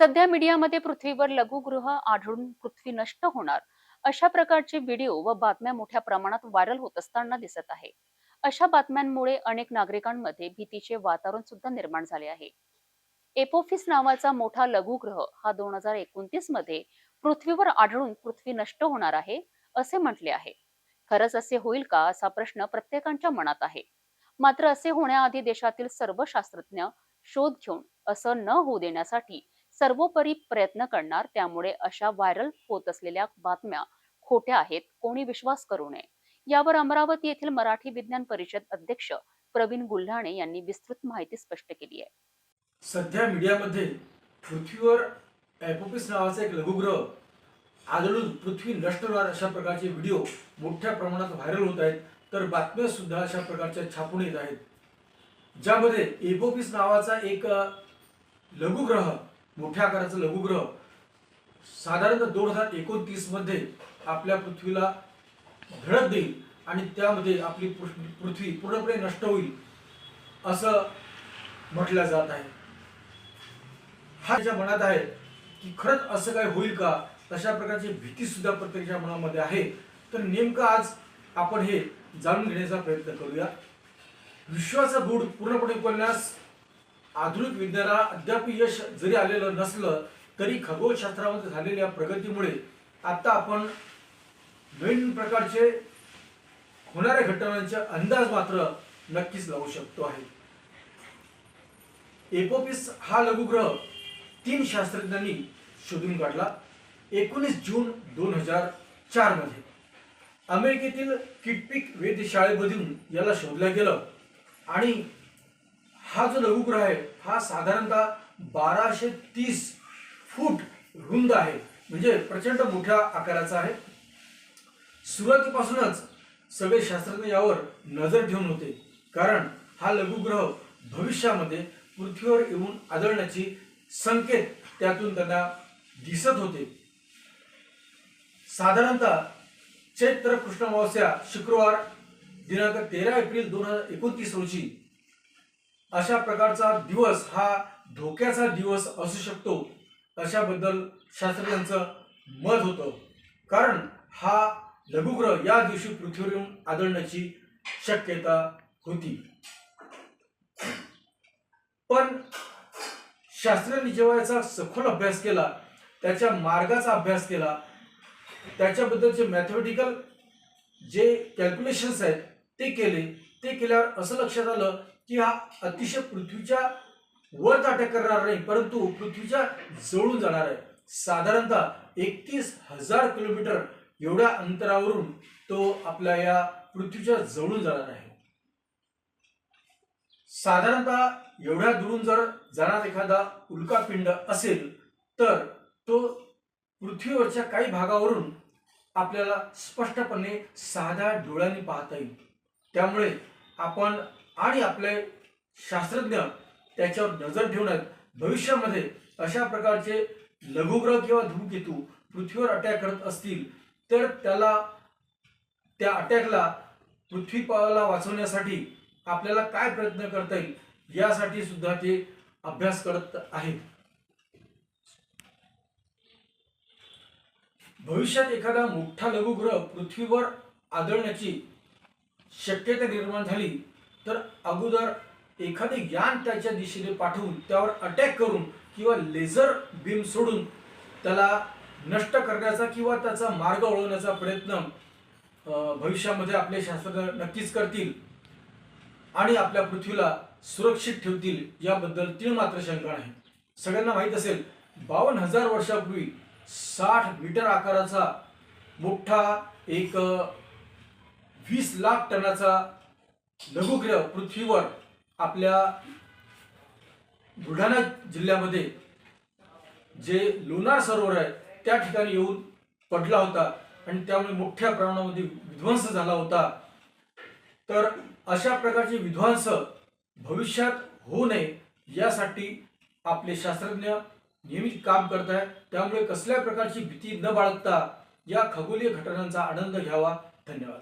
सध्या मीडियामध्ये पृथ्वीवर लघुगृह आढळून पृथ्वी नष्ट होणार. अशा प्रकारचे व्हिडिओ व बातम्या मोठ्या प्रमाणात व्हायरल होत असताना दिसत आहे. अशा बातम्यांमुळे अनेक नागरिकांमध्ये भीतीचे वातावरण सुद्धा निर्माण झाले आहे. एपोफिस नावाचा मोठा लघुग्रह हा दोन हजार एकोणतीसमध्ये पृथ्वीवर आढळून पृथ्वी नष्ट होणार आहे असे म्हटले आहे. खरंच असे होईल का असा प्रश्न प्रत्येकाच्या मनात आहे. मात्र असे होण्याआधी देशातील सर्व शास्त्रज्ञ शोध घेऊन असं न होऊ देण्यासाठी सर्वोपरी प्रयत्न करणार त्यामुळे अशा व्हायरल होत असलेल्या बातम्या खोट्या आहेत कोणी विश्वास करू नये. यावर अमरावती येथील मराठी विज्ञान परिषद अध्यक्ष प्रवीण गुल्हाणे यांनी विस्तृत माहिती स्पष्ट केली आहे. सध्या मीडियामध्ये पृथ्वीवर ॲपोपिस नावाचा एक लघुग्रह आदळून पृथ्वी नष्ट होणार अशा प्रकारचे व्हिडिओ मोठ्या प्रमाणात व्हायरल होत आहेत तर बातम्या सुद्धा अशा प्रकारच्या छापून येत आहेत. ज्यामध्ये एपोपिस नावाचा एक लघुग्रह मोठ्या आकाराचा लघुग्रह. साधारणतः दोन हजार एकोणतीसमध्ये आपल्या पृथ्वीला धडक देईल आणि त्यामध्ये आपली पृथ्वी पूर्णपणे नष्ट होईल असं म्हटलं जात आहे. हा त्याच्या मनात आहे की खरंच असं काय होईल का? तशा प्रकारची भीती सुद्धा प्रत्येकाच्या मनामध्ये आहे. तर नेमकं आज आपण हे जाणून घेण्याचा प्रयत्न करूया. विश्वाचं गूढ पूर्णपणे उकलण्यास आधुनिक विज्ञानाला अद्याप यश जरी आलेलं नसलं तरी खगोलशास्त्रामध्ये झालेल्या प्रगतीमुळे आता आपण नवीन प्रकारचे होणाऱ्या घटनांचे अंदाज मात्र नक्कीच लावू शकतो आहे. एपोपिस हा लघुग्रह तीन शास्त्रज्ञांनी शोधून काढला एकोणीस जून दोन हजार चारमध्ये. अमेरिकेतील किटपिक वेधशाळेमधून याला शोधलं गेलं आणि हा जो लघुग्रह आहे हा साधारणतः बाराशे तीस फूट रुंद आहे. म्हणजे प्रचंड मोठ्या आकाराचा आहे. सुरुवातीपासूनच सगळे शास्त्रज्ञ यावर नजर ठेवून होते. कारण हा लघुग्रह भविष्यामध्ये पृथ्वीवर येऊन आदळण्याची संकेत त्यातून त्यांना दिसत होते. साधारणतः चैत्र कृष्ण अमावस्या शुक्रवार दिनांक तेरा एप्रिल दोन हजार एकोणतीस रोजी अशा प्रकारचा दिवस हा धोक्याचा दिवस असू शकतो. अशाबद्दल शास्त्रज्ञांचं मत होतं. कारण हा लघुग्रह या दिवशी पृथ्वीवर आदळण्याची शक्यता होती. पण शास्त्रज्ञांनी जेव्हा याचा सखोल अभ्यास केला त्याच्या मार्गाचा अभ्यास केला त्याच्याबद्दलचे मॅथमॅटिकल जे कॅल्क्युलेशन्स आहेत ते केले ते केल्यावर असं लक्षात आलं की हा अतिशय पृथ्वीच्या वर अटॅक करणार नाही परंतु पृथ्वीच्या जवळून जाणार आहे. साधारणतः एकतीस हजार किलोमीटर एवढ्या अंतरावरून तो आपल्या या पृथ्वीच्या जवळून जाणार आहे. साधारणतः एवढ्या दुरून जर जाणार एखादा उल्कापिंड असेल तर तो पृथ्वीवरच्या काही भागावरून आपल्याला स्पष्टपणे साध्या डोळ्यांनी पाहता येईल. त्यामुळे आपण आणि आपले शास्त्रज्ञ त्याच्यावर नजर ठेवून आहेत भविष्यामध्ये अशा प्रकारचे लघुग्रह किंवा धूमकेतू पृथ्वीवर अटॅक करत असतील तर त्याला त्या अटॅकला पृथ्वीपाला वाचवण्यासाठी आपल्याला काय प्रयत्न करता येईल यासाठी सुद्धा ते अभ्यास करत आहेत. भविष्यात एखादा मोठा लघुग्रह पृथ्वीवर आदळण्याची शक्यता निर्माण झाली तर अगोदर एखादे यान त्याच्या दिशेने पाठवून त्यावर अटॅक करून किंवा लेझर बीम सोडून त्याला नष्ट करण्याचा किंवा त्याचा मार्ग ओळवण्याचा प्रयत्न भविष्यामध्ये आपले शास्त्रज्ञ नक्कीच करतील आणि आपल्या पृथ्वीला सुरक्षित ठेवतील याबद्दल तीळ मात्र शंका नाही. सगळ्यांना माहीत असेल बावन्न हजार वर्षापूर्वी साठ मीटर आकाराचा मोठा एक वीस लाख टनाचा लघुग्रह पृथ्वीवर आपल्या बुलढाणा जिल्ह्यामध्ये जे लोणार सरोवर आहे त्या ठिकाणी येऊन पडला होता आणि त्यामुळे मोठ्या प्रमाणामध्ये विध्वंस झाला होता. तर अशा प्रकारचे विध्वंस भविष्यात होऊ नये यासाठी आपले शास्त्रज्ञ नेहमी काम करत आहेत त्यामुळे कसल्या प्रकारची भीती न बाळगता या खगोलीय घटनांचा आनंद घ्यावा. धन्यवाद.